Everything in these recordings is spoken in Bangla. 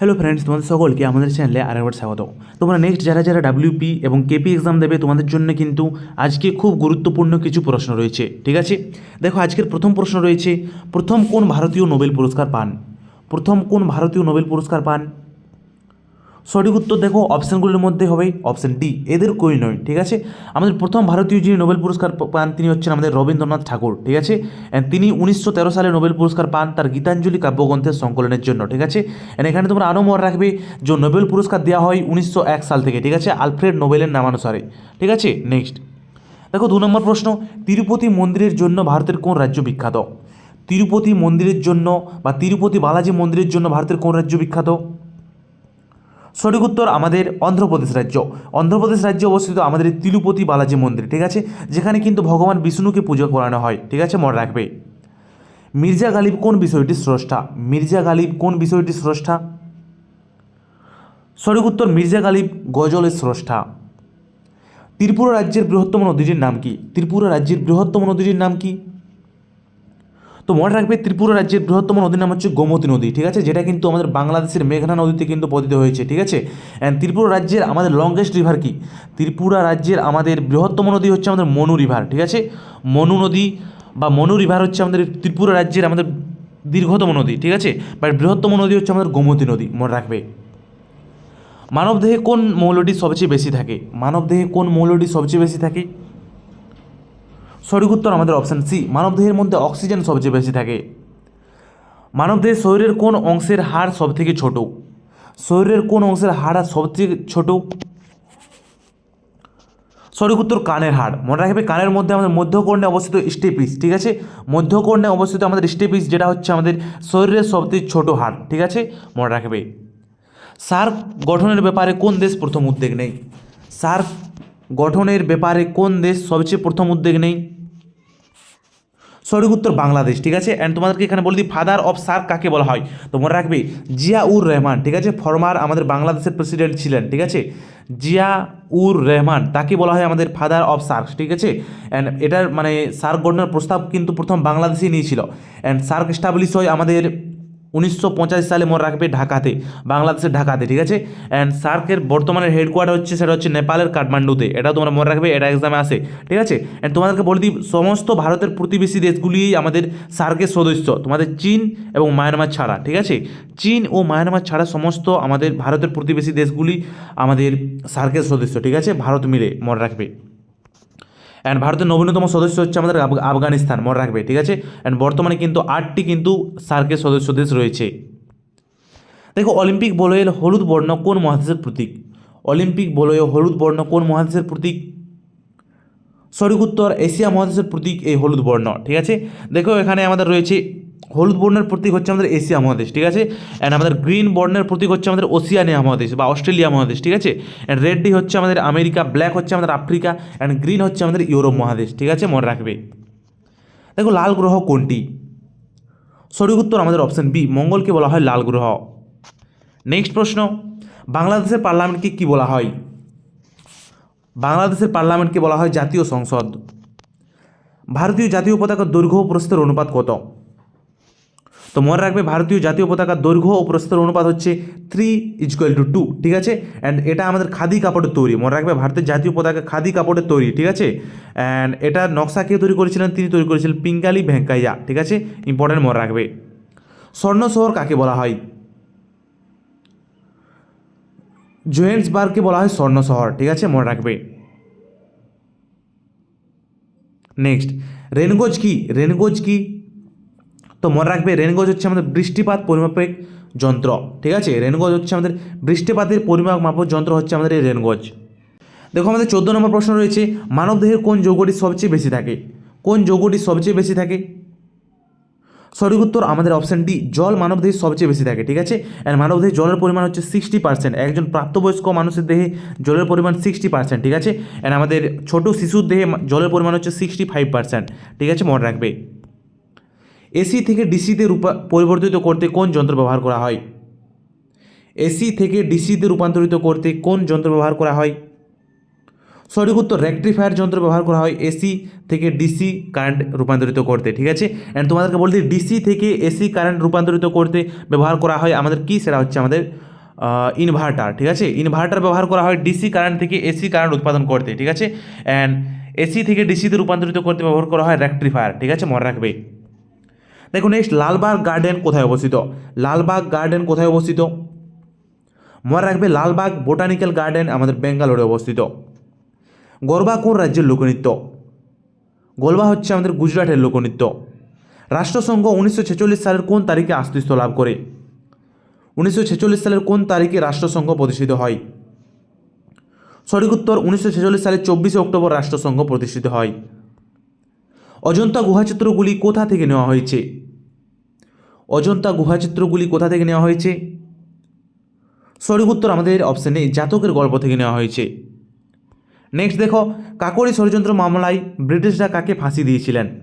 হ্যালো ফ্রেন্ডস তোমাদের সকলকে আমাদের চ্যানেলে আরেকবার স্বাগত। তোমরা নেক্সট যারা যারা ডাব্লিউপি এবং কেপি এক্সাম দেবে, তোমাদের জন্য কিন্তু আজকে খুব গুরুত্বপূর্ণ কিছু প্রশ্ন রয়েছে, ঠিক আছে? দেখো, আজকের প্রথম প্রশ্ন রয়েছে, প্রথম কোন ভারতীয় নোবেল পুরস্কার পান? প্রথম কোন ভারতীয় নোবেল পুরস্কার পান? সঠিক উত্তর দেখো অপশানগুলির মধ্যে হবে অপশান ডি এদের কই নয়, ঠিক আছে? আমাদের প্রথম ভারতীয় যিনি নোবেল পুরস্কার পান, তিনি হচ্ছেন আমাদের রবীন্দ্রনাথ ঠাকুর, ঠিক আছে? তিনি উনিশশো তেরো সালে নোবেল পুরস্কার পান তার গীতাঞ্জলি কাব্যগ্রন্থের সংকলনের জন্য, ঠিক আছে? এখানে তোমরা আরও মনে রাখবে, যে নোবেল পুরস্কার দেওয়া হয় উনিশশো এক সাল থেকে, ঠিক আছে? আলফ্রেড নোবেলের নামানুসারে, ঠিক আছে? নেক্সট দেখো, দু নম্বর প্রশ্ন, তিরুপতি মন্দিরের জন্য ভারতের কোন রাজ্য বিখ্যাত? তিরুপতি মন্দিরের জন্য বা তিরুপতি বালাজি মন্দিরের জন্য ভারতের কোন রাজ্য বিখ্যাত? সঠিক উত্তর আমাদের অন্ধ্রপ্রদেশ রাজ্য। অন্ধ্রপ্রদেশ রাজ্যে অবস্থিত আমাদের তিরুপতি বালাজি মন্দির, ঠিক আছে? যেখানে কিন্তু ভগবান বিষ্ণুকে পুজো করানো হয়, ঠিক আছে? মনে রাখবে। মির্জা গালিব কোন বিষয়টির স্রষ্টা? মির্জা গালিব কোন বিষয়টির স্রষ্টা? সঠিক উত্তর, মির্জা গালিব গজলের স্রষ্টা। ত্রিপুরা রাজ্যের বৃহত্তম নদীটির নাম কি? ত্রিপুরা রাজ্যের বৃহত্তম নদীটির নাম কি? তো মনে রাখবে ত্রিপুরা রাজ্যের বৃহত্তম নদীর নাম হচ্ছে গোমতী নদী, ঠিক আছে? যেটা কিন্তু আমাদের বাংলাদেশের মেঘনা নদীতে কিন্তু পতিত হয়েছে, ঠিক আছে? অ্যান্ড ত্রিপুরা রাজ্যের আমাদের লংগেস্ট রিভার কি? ত্রিপুরা রাজ্যের আমাদের বৃহত্তম নদী হচ্ছে আমাদের মনু রিভার ঠিক আছে? মনু নদী বা মনু রিভার হচ্ছে আমাদের ত্রিপুরা রাজ্যের আমাদের দীর্ঘতম নদী, ঠিক আছে? বাট বৃহত্তম নদী হচ্ছে আমাদের গোমতী নদী, মনে রাখবে। মানবদেহে কোন মৌলটি সবচেয়ে বেশি থাকে? মানবদেহে কোন মৌলটি সবচেয়ে বেশি থাকে? সঠিক উত্তর আমাদের অপশান সি মানবদেহের মধ্যে অক্সিজেন সবচেয়ে বেশি থাকে। মানবদেহের শরীরের কোন অংশের হাড় সব থেকে ছোট? শরীরের কোন অংশের হাড় সব থেকে ছোট? সঠিক উত্তর কানের হাড়। মনে রাখবে কানের মধ্যে আমাদের মধ্যকর্ণে অবস্থিত স্টেপিস ঠিক আছে? মধ্যকর্ণে অবস্থিত আমাদের স্টেপিস যেটা হচ্ছে আমাদের শরীরের সবথেকে ছোট হাড়, ঠিক আছে? মনে রাখবে। সার্ক গঠনের ব্যাপারে কোন দেশ প্রথম উদ্যোগ নেই সার্ক গঠনের ব্যাপারে কোন দেশ সবচেয়ে প্রথম উদ্যোগ নেই? সঠিক উত্তর বাংলাদেশ, ঠিক আছে? অ্যান্ড তোমাদেরকে এখানে বলে দিই ফাদার অফ সার্ক কাকে বলা হয়? তো মনে রাখবে, জিয়াউর রহমান, ঠিক আছে? ফরমার আমাদের বাংলাদেশের প্রেসিডেন্ট ছিলেন, ঠিক আছে? জিয়াউর রহমান, তাকে বলা হয় আমাদের ফাদার অফ সার্ক ঠিক আছে? অ্যান্ড এটার মানে সার্ক গঠনের প্রস্তাব কিন্তু প্রথম বাংলাদেশই নিয়েছিল। অ্যান্ড সার্ক এস্টাবলিশ হয় আমাদের উনিশশো পঁচাশি সালে মনে রাখবে ঢাকাতে, বাংলাদেশের ঢাকাতে, ঠিক আছে? অ্যান্ড সার্কের বর্তমানের হেডকোয়ার্টার হচ্ছে, সেটা হচ্ছে নেপালের কাঠমান্ডুতে। এটাও তোমরা মনে রাখবে, এটা এক্সামে আসে ঠিক আছে? অ্যান্ড তোমাদেরকে বলে দিই, সমস্ত ভারতের প্রতিবেশী দেশগুলিই আমাদের সার্কের সদস্য, তোমাদের চীন এবং মায়ানমার ছাড়া, ঠিক আছে? চীন ও মায়ানমার ছাড়া সমস্ত আমাদের ভারতের প্রতিবেশী দেশগুলি আমাদের সার্কের সদস্য, ঠিক আছে? ভারত মিলে মনে রাখবে। অ্যান্ড ভারতের নবীনতম সদস্য হচ্ছে আমাদের আফগানিস্তান, মনে রাখবে, ঠিক আছে? অ্যান্ড বর্তমানে কিন্তু আটটি কিন্তু সার্কের সদস্য দেশ রয়েছে। দেখো, অলিম্পিক বলয়ের হলুদ বর্ণ কোন মহাদেশের প্রতীক? অলিম্পিক বলয়ে হলুদ বর্ণ কোন মহাদেশের প্রতীক? সঠিক উত্তর, এশিয়া মহাদেশের প্রতীক এই হলুদ বর্ণ, ঠিক আছে? দেখো, এখানে আমাদের রয়েছে হলুদ বর্ণের প্রতীক হচ্ছে আমাদের এশিয়া মহাদেশ, ঠিক আছে? অ্যান্ড আমাদের গ্রিন বর্ণের প্রতীক হচ্ছে আমাদের ওসিয়ানিয়া মহাদেশ বা অস্ট্রেলিয়া মহাদেশ, ঠিক আছে? অ্যান্ড রেডটি হচ্ছে আমাদের আমেরিকা ব্ল্যাক হচ্ছে আমাদের আফ্রিকা অ্যান্ড গ্রিন হচ্ছে আমাদের ইউরোপ মহাদেশ, ঠিক আছে? মনে রাখবে। দেখো, লাল গ্রহ কোনটি? সঠিক উত্তর আমাদের অপশন বি মঙ্গলকে বলা হয় লাল গ্রহ। নেক্সট প্রশ্ন, বাংলাদেশের পার্লামেন্টকে কি বলা হয়? বাংলাদেশের পার্লামেন্টকে বলা হয় জাতীয় সংসদ। ভারতীয় জাতীয় পতাকার দৈর্ঘ্য প্রস্থের অনুপাত কত? তো মনে রাখবে ভারতীয় জাতীয় পতাকার দৈর্ঘ্য ও প্রস্থের অনুপাত হচ্ছে থ্রি ইজকুয়াল টু টু ঠিক আছে? অ্যান্ড এটা আমাদের খাদি কাপড়ের তৈরি। মনে রাখবে ভারতের জাতীয় পতাকা খাদি কাপড়ের তৈরি, ঠিক আছে? অ্যান্ড এটা নকশা কে তৈরি করেছিলেন? তিনি তৈরি করেছিলেন পিঙ্গালি ভেঙ্কাইয়া, ঠিক আছে? ইম্পর্টেন্ট মনে রাখবে। স্বর্ণ শহর কাকে বলা হয়? জোহেন্সবার্গকে বলা হয় স্বর্ণ শহর, ঠিক আছে? মনে রাখবে। নেক্সট রেনগোজ কি? রেনগোজ কি? তো মনে রাখবে রেনগজ হচ্ছে আমাদের বৃষ্টিপাত পরিমাপক যন্ত্র, ঠিক আছে? রেনগজ হচ্ছে আমাদের বৃষ্টিপাতের পরিমাপ মাপক যন্ত্র হচ্ছে আমাদের এই রেনগজ দেখো, আমাদের চোদ্দ নম্বর প্রশ্ন রয়েছে, মানবদেহের কোন যৌগটি সবচেয়ে বেশি থাকে? কোন যৌগটি সবচেয়ে বেশি থাকে? সঠিক উত্তর আমাদের অপশান ডি জল মানবদেহে সবচেয়ে বেশি থাকে, ঠিক আছে? অ্যান্ড মানবদেহে জলের পরিমাণ হচ্ছে সিক্সটি পার্সেন্ট একজন প্রাপ্তবয়স্ক মানুষের দেহে জলের পরিমাণ সিক্সটি পার্সেন্ট ঠিক আছে? অ্যান্ড আমাদের ছোট শিশুর দেহে জলের পরিমাণ হচ্ছে সিক্সটি ফাইভ পার্সেন্ট ঠিক আছে? মনে রাখবে। এসি থেকে ডিসিতে রূপা, পরিবর্তিত করতে কোন যন্ত্র ব্যবহার করা হয়? এসি থেকে ডিসিতে রূপান্তরিত করতে কোন যন্ত্র ব্যবহার করা হয়? সঠিক উত্তর রেকট্রিফায়ার যন্ত্র ব্যবহার করা হয় এসি থেকে ডিসি কারেন্ট রূপান্তরিত করতে, ঠিক আছে? অ্যান্ড তোমাদেরকে বলতে ডিসি থেকে এসি কারেন্ট রূপান্তরিত করতে ব্যবহার করা হয় আমাদের কি? সেটা হচ্ছে আমাদের ইনভার্টার ঠিক আছে? ইনভার্টার ব্যবহার করা হয় ডিসি কারেন্ট থেকে এসি কারেন্ট উৎপাদন করতে, ঠিক আছে? অ্যান্ড এসি থেকে ডিসিতে রূপান্তরিত করতে ব্যবহার করা হয় রেক্ট্রিফায়ার ঠিক আছে? মনে রাখবে। দেখুন নেক্সট লালবাগ গার্ডেন কোথায় অবস্থিত? লালবাগ গার্ডেন কোথায় অবস্থিত? মনে রাখবে লালবাগ বোটানিক্যাল গার্ডেন আমাদের বেঙ্গালোরে অবস্থিত। গরবা কোন রাজ্যের লোকনৃত্য? গোলবা হচ্ছে আমাদের গুজরাটের লোকনৃত্য। রাষ্ট্রসংঘ উনিশশো ছেচল্লিশ সালের কোন তারিখে আস্তিত্ব লাভ করে? উনিশশো ছেচল্লিশ সালের কোন তারিখে রাষ্ট্রসংঘ প্রতিষ্ঠিত হয়? সঠিক উত্তর উনিশশো ছেচল্লিশ সালের চব্বিশে অক্টোবর রাষ্ট্রসংঘ প্রতিষ্ঠিত হয়। অজন্তা গুহাচিত্রগুলি কোথা থেকে নেওয়া হয়েছে? অজন্তা গুহাচিত্রগুলি কোথা থেকে নেওয়া হয়েছে? সঠিক উত্তর আমাদের অপশানে জাতকের গল্প থেকে নেওয়া হয়েছে। নেক্সট দেখো, কাকরি ষড়যন্ত্র মামলায় ব্রিটিশরা কাকে ফাঁসি দিয়েছিলেন?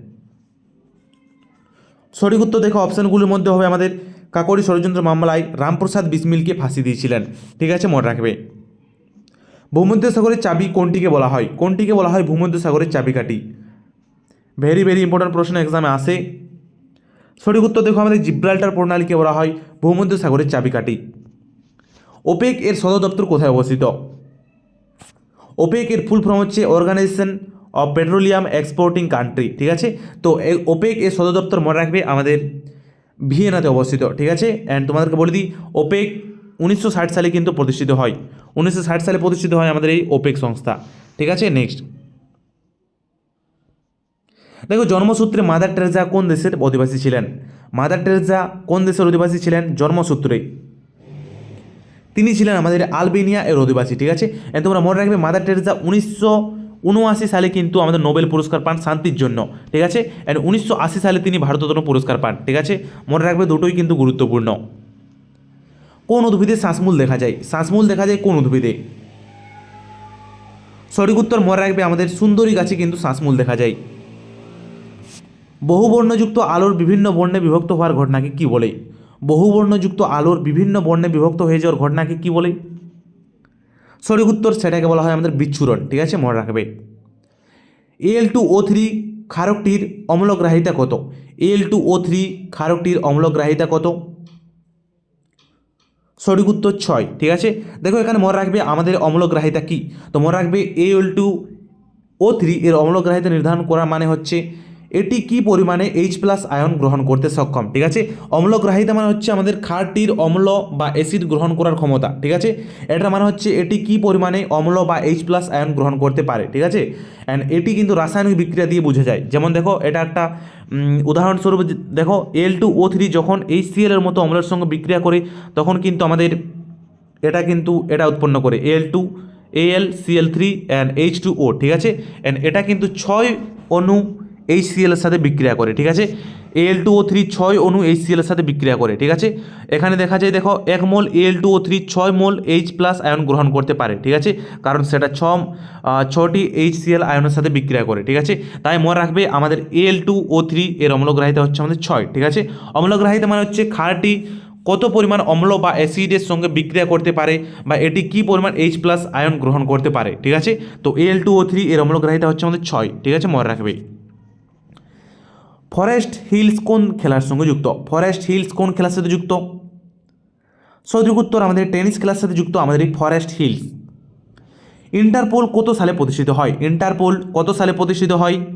সঠিক উত্তর দেখো অপশানগুলির মধ্যে হবে আমাদের কাকরি ষড়যন্ত্র মামলায় রামপ্রসাদ বিসমিলকে ফাঁসি দিয়েছিলেন। ঠিক আছে, মনে রাখবে। ভূমধ্যসাগরের চাবি কোনটিকে বলা হয়? কোনটিকে বলা হয় ভূমধ্যসাগরের চাবিকাঠি? ভেরি ভেরি ইম্পর্ট্যান্ট প্রশ্ন এক্সামে আসে। সঠিক উত্তর দেখো আমাদের জিব্রাল্টার প্রণালীকে বলা হয় ভূমধ্য সাগরের চাবিকাঠি। ওপেক এর সদর দপ্তর কোথায় অবস্থিত? ওপেক এর ফুল ফর্ম হচ্ছে organisation of petroleum exporting country ঠিক আছে? তো ওপেক এর সদর দপ্তর মনে রাখবে আমাদের ভিয়েনাতে অবস্থিত, ঠিক আছে? অ্যান্ড তোমাদেরকে বলে দিই ওপেক উনিশশো ষাট সালে কিন্তু প্রতিষ্ঠিত হয়। উনিশশো ষাট সালে প্রতিষ্ঠিত হয় আমাদের এই ওপেক সংস্থা, ঠিক আছে? নেক্সট দেখো জন্মসূত্রে মাদার টেরেজা কোন দেশের অধিবাসী ছিলেন? মাদার টেরেজা কোন দেশের অধিবাসী ছিলেন? জন্মসূত্রে। তিনি ছিলেন আমাদের আলবেনিয়া এর অধিবাসী, ঠিক আছে? তোমরা মনে রাখবে মাদার টেরেজা উনিশশো উনআশি সালে কিন্তু আমাদের নোবেল পুরস্কার পান শান্তির জন্য, ঠিক আছে? অ্যান্ড উনিশশো আশি সালে তিনি ভারতরত্ন পুরস্কার পান, ঠিক আছে? মনে রাখবে দুটোই কিন্তু গুরুত্বপূর্ণ। কোন উদ্ভিদে শ্বাসমূল দেখা যায়? শ্বাসমূল দেখা যায় কোন উদ্ভিদে? সঠিক উত্তর মনে রাখবে আমাদের সুন্দরী গাছে কিন্তু শ্বাসমূল দেখা যায়। বহুবর্ণযুক্ত আলোর বিভিন্ন বর্ণে বিভক্ত হওয়ার ঘটনাকে কি বলে? বহুবর্ণযুক্ত আলোর বিভিন্ন বর্ণে বিভক্ত হয়ে যাওয়ার ঘটনাকে কি বলে? সঠিক উত্তর সেটাকে বলা হয় আমাদের বিচ্ছুরণ, ঠিক আছে? মনে রাখবে। এল টু ও থ্রি ক্ষারকটির অম্লগ্রাহিতা কত? এল টু ও থ্রি ক্ষারকটির অম্লগ্রাহিতা কত? সঠিক উত্তর ছয়, ঠিক আছে? দেখো, এখানে মনে রাখবে আমাদের অম্লগ্রাহিতা কি? তো মনে রাখবে এল টু ও থ্রি এর অম্লগ্রাহিতা নির্ধারণ করা মানে হচ্ছে এটি কি পরিমাণে এইচ প্লাস আয়ন গ্রহণ করতে সক্ষম? ঠিক আছে? অম্লগ্রাহিতা মানে হচ্ছে আমাদের ক্ষারটির অম্ল বা অ্যাসিড গ্রহণ করার ক্ষমতা, ঠিক আছে? এটা মানে হচ্ছে এটি কি পরিমাণে অম্ল বা এইচ প্লাস আয়ন গ্রহণ করতে পারে, ঠিক আছে? অ্যান্ড এটি কিন্তু রাসায়নিক বিক্রিয়া দিয়ে বোঝা যায়। যেমন দেখো, এটা একটা উদাহরণস্বরূপ দেখো এল টু ও থ্রি যখন এইচ সিএল এর মতো অম্লের সঙ্গে বিক্রিয়া করে, তখন কিন্তু আমাদের এটা কিন্তু, এটা উৎপন্ন করে L two L CL three and H two O ঠিক আছে? অ্যান্ড এটা কিন্তু ছয় অণু এইচ সিএল এর সাথে বিক্রিয়া করে, ঠিক আছে? এল টু ও থ্রি ছয় অণু এইচ সিএল এর সাথে বিক্রিয়া করে, ঠিক আছে? এখানে দেখা যায়, দেখো, এক mole L two O three ছয় মোল এইচ প্লাস আয়ন গ্রহণ করতে পারে, ঠিক আছে? কারণ সেটা ছ ছটি এইচ সিএল আয়নের সাথে বিক্রিয়া করে, ঠিক আছে? তাই মনে রাখবে, আমাদের এল টু ও থ্রি এর অম্লগ্রাহিতা হচ্ছে আমাদের ছয়, ঠিক আছে? অম্লগ্রাহিতা মানে হচ্ছে ক্ষারটি কত পরিমাণ অম্ল বা অ্যাসিডের সঙ্গে বিক্রিয়া করতে পারে বা এটি কি পরিমাণ এইচ প্লাস আয়ন গ্রহণ করতে পারে, ঠিক আছে? তো এল টু ও থ্রি এর অম্লগ্রাহিতা হচ্ছে আমাদের ছয়, ঠিক আছে? মনে রাখবে। ফরেস্ট হিলস কোন খেলার সঙ্গে যুক্ত? ফরেস্ট হিলস কোন খেলার সাথে যুক্ত? সঠিক উত্তর আমাদের টেনিস খেলার সাথে যুক্ত আমাদের এই ফরেস্ট হিলস ইন্টারপোল কত সালে প্রতিষ্ঠিত হয়? ইন্টারপোল কত সালে প্রতিষ্ঠিত হয়?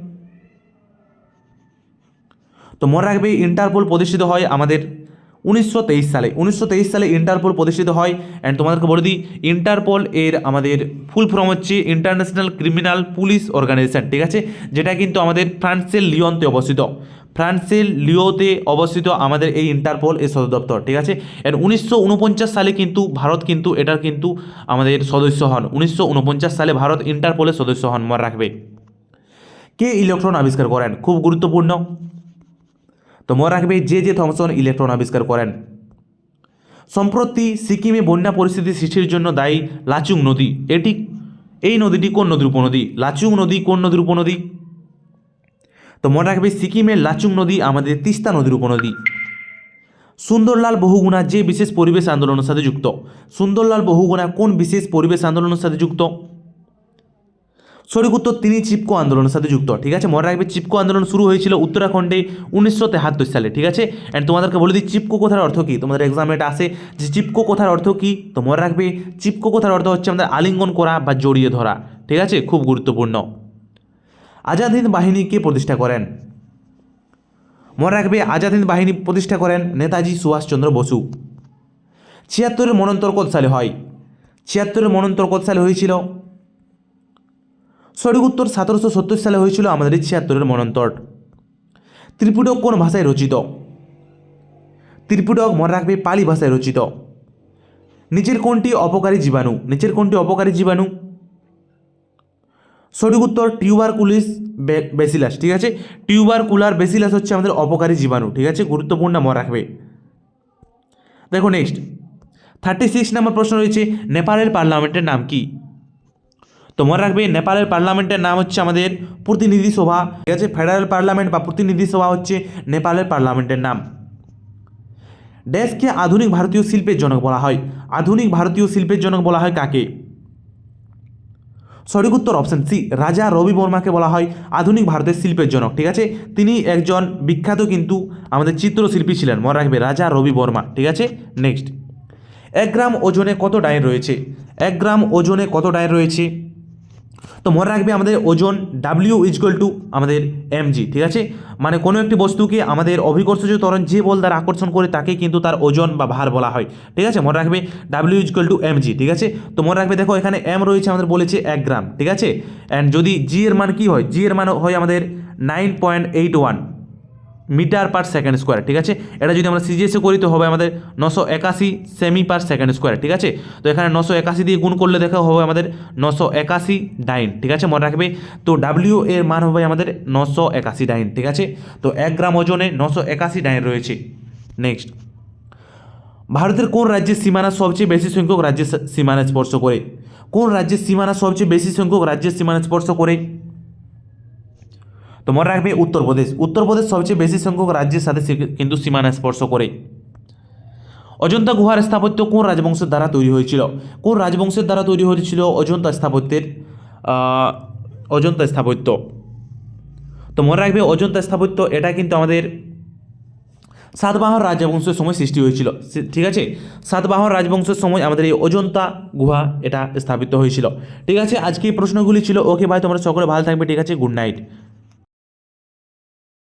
তো মনে রাখবে ইন্টারপোল প্রতিষ্ঠিত হয় আমাদের উনিশশো তেইশ সালে। উনিশশো তেইশ সালে ইন্টারপোল প্রতিষ্ঠিত হয়। অ্যান্ড তোমাদেরকে বলে দিই, ইন্টারপোল এর আমাদের ফুল ফর্ম হচ্ছে ইন্টারন্যাশনাল ক্রিমিনাল পুলিশ অর্গানাইজেশন ঠিক আছে? যেটা কিন্তু আমাদের ফ্রান্সের লিওনতে অবস্থিত। ফ্রান্সের লিওতে অবস্থিত আমাদের এই ইন্টারপোল এর সদর দপ্তর, ঠিক আছে? অ্যান্ড উনিশশো উনপঞ্চাশ সালে কিন্তু ভারত কিন্তু এটার কিন্তু আমাদের সদস্য হন। উনিশশো উনপঞ্চাশ সালে ভারত ইন্টারপোলের সদস্য হন, মনে রাখবে। কে ইলেকট্রন আবিষ্কার করেন? খুব গুরুত্বপূর্ণ। তো মনে রাখবে যে যে থমসন ইলেকট্রন আবিষ্কার করেন। সম্প্রতি সিকিমে বন্যা পরিস্থিতি সৃষ্টির জন্য দায়ী লাচুং নদী, এটি এই নদীটি কোন নদীর উপনদী? লাচুং নদী কোন নদীর উপনদী? তো মনে রাখবে সিকিমের লাচুং নদী আমাদের তিস্তা নদীর উপনদী। সুন্দরলাল বহুগুণা যে বিশেষ পরিবেশ আন্দোলনের সাথে যুক্ত। সুন্দরলাল বহুগুণা কোন বিশেষ পরিবেশ আন্দোলনের সাথে যুক্ত? সঠিক উত্তর তিনি চিপকো আন্দোলনের সাথে যুক্ত। ঠিক আছে? মনে রাখবে চিপকো আন্দোলন শুরু হয়েছিল উত্তরাখণ্ডে উনিশশো তেহাত্তর সালে। ঠিক আছে? অ্যান্ড তোমাদেরকে বলে দিই, চিপকো কথার অর্থ কী? তোমাদের এক্সামে এটা আসে যে চিপকো কথার অর্থ কী? তো মনে রাখবে, চিপকো কথার অর্থ হচ্ছে আমাদের আলিঙ্গন করা বা জড়িয়ে ধরা। ঠিক আছে? খুব গুরুত্বপূর্ণ। আজাদ হিন্দ বাহিনী কে প্রতিষ্ঠা করেন? মনে রাখবে, আজাদ হিন্দ বাহিনী প্রতিষ্ঠা করেন নেতাজি সুভাষচন্দ্র বসু। ছিয়াত্তরের মনন্তর কত সালে হয়? ছিয়াত্তরের মনন্তর কত সালে হয়েছিল? সঠিক উত্তর সতেরোশো সত্তর সালে হয়েছিল আমাদের ছিয়াত্তরের মনন্তর। ত্রিপুটক কোন ভাষায় রচিত? ত্রিপুটক মনে রাখবে পালি ভাষায় রচিত। নিচের কোনটি অপকারী জীবাণু? নিচের কোনটি অপকারী জীবাণু? সঠিক উত্তর টিউবার টিউবারকুলিস বেসিলাস, ঠিক আছে? টিউবারকুলার বেসিলাস হচ্ছে আমাদের অপকারী জীবাণু, ঠিক আছে? গুরুত্বপূর্ণ মনে রাখবে। দেখো নেক্সট থার্টি সিক্স নম্বর প্রশ্ন রয়েছে, নেপালের পার্লামেন্টের নাম কি? তো মনে রাখবে, নেপালের পার্লামেন্টের নাম হচ্ছে আমাদের প্রতিনিধি সভা। ঠিক আছে, ফেডারেল পার্লামেন্ট বা প্রতিনিধি সভা হচ্ছে নেপালের পার্লামেন্টের নাম। ড্যাশকে আধুনিক ভারতীয় শিল্পের জনক বলা হয়। আধুনিক ভারতীয় শিল্পের জনক বলা হয় কাকে? সঠিক উত্তর অপশন সি রাজা রবি বর্মাকে বলা হয় আধুনিক ভারতের শিল্পের জনক। ঠিক আছে, তিনি একজন বিখ্যাত কিন্তু আমাদের চিত্রশিল্পী ছিলেন। মনে রাখবে, রাজা রবি বর্মা। ঠিক আছে নেক্সট এক গ্রাম ওজনে কত ডায়ের রয়েছে? এক গ্রাম ওজনে কত ডায়ের রয়েছে? তো মনে রাখবে আমাদের ওজন ডাব্লিউ ইজগল টু আমাদের এমজি ঠিক আছে? মানে কোনো একটি বস্তুকে আমাদের অভিকর্ষজ ত্বরণ যে বল দ্বারা আকর্ষণ করে, তাকে কিন্তু তার ওজন বা ভার বলা হয়, ঠিক আছে? মনে রাখবে ডাব্লিউ ইজগল টু এমজি ঠিক আছে? তো মনে রাখবে দেখো এখানে এম রয়েছে আমাদের বলেছে এক গ্রাম, ঠিক আছে? অ্যান্ড যদি জি এর মান কী হয়? জি এর মান হয় আমাদের nine point eight one metre per second square, ঠিক আছে? এটা যদি আমরা সিজিএসে করি তো হবে আমাদের নশো একাশি সেমি পার সেকেন্ড স্কোয়ার ঠিক আছে? তো এখানে নশো একাশি দিয়ে গুণ করলে দেখা হবে আমাদের নশো একাশি ডাইন ঠিক আছে? মনে রাখবে? তো ডাব্লিউ এর মান হবে আমাদের নশো একাশি ডাইন ঠিক আছে? তো এক গ্রাম ওজনে নশো একাশি ডাইন রয়েছে। নেক্সট ভারতের কোন রাজ্যের সীমানা সবচেয়ে বেশি সংখ্যক রাজ্যের সীমানা স্পর্শ করে? কোন রাজ্যের সীমানা সবচেয়ে বেশি সংখ্যক রাজ্যের সীমানা স্পর্শ করে? তো মনে রাখবে উত্তরপ্রদেশ উত্তরপ্রদেশ সবচেয়ে বেশি সংখ্যক রাজ্যের সাথে কিন্তু সীমানা স্পর্শ করে। অজন্তা গুহার স্থাপত্য কোন রাজবংশের দ্বারা তৈরি হয়েছিল? কোন রাজবংশের দ্বারা তৈরি হয়েছিল অজন্তা স্থাপত্যের? অজন্তা স্থাপত্য। তো মনে রাখবে অজন্তা স্থাপত্য, এটা কিন্তু আমাদের সাতবাহন রাজবংশের সময় সৃষ্টি হয়েছিল। ঠিক আছে? সাতবাহন রাজবংশের সময় আমাদের এই অজন্তা গুহা এটা স্থাপিত হয়েছিল। ঠিক আছে? আজকে এই প্রশ্নগুলি ছিল। ওকে ভাই তোমরা সকলে ভালো থাকবে। ঠিক আছে? Good night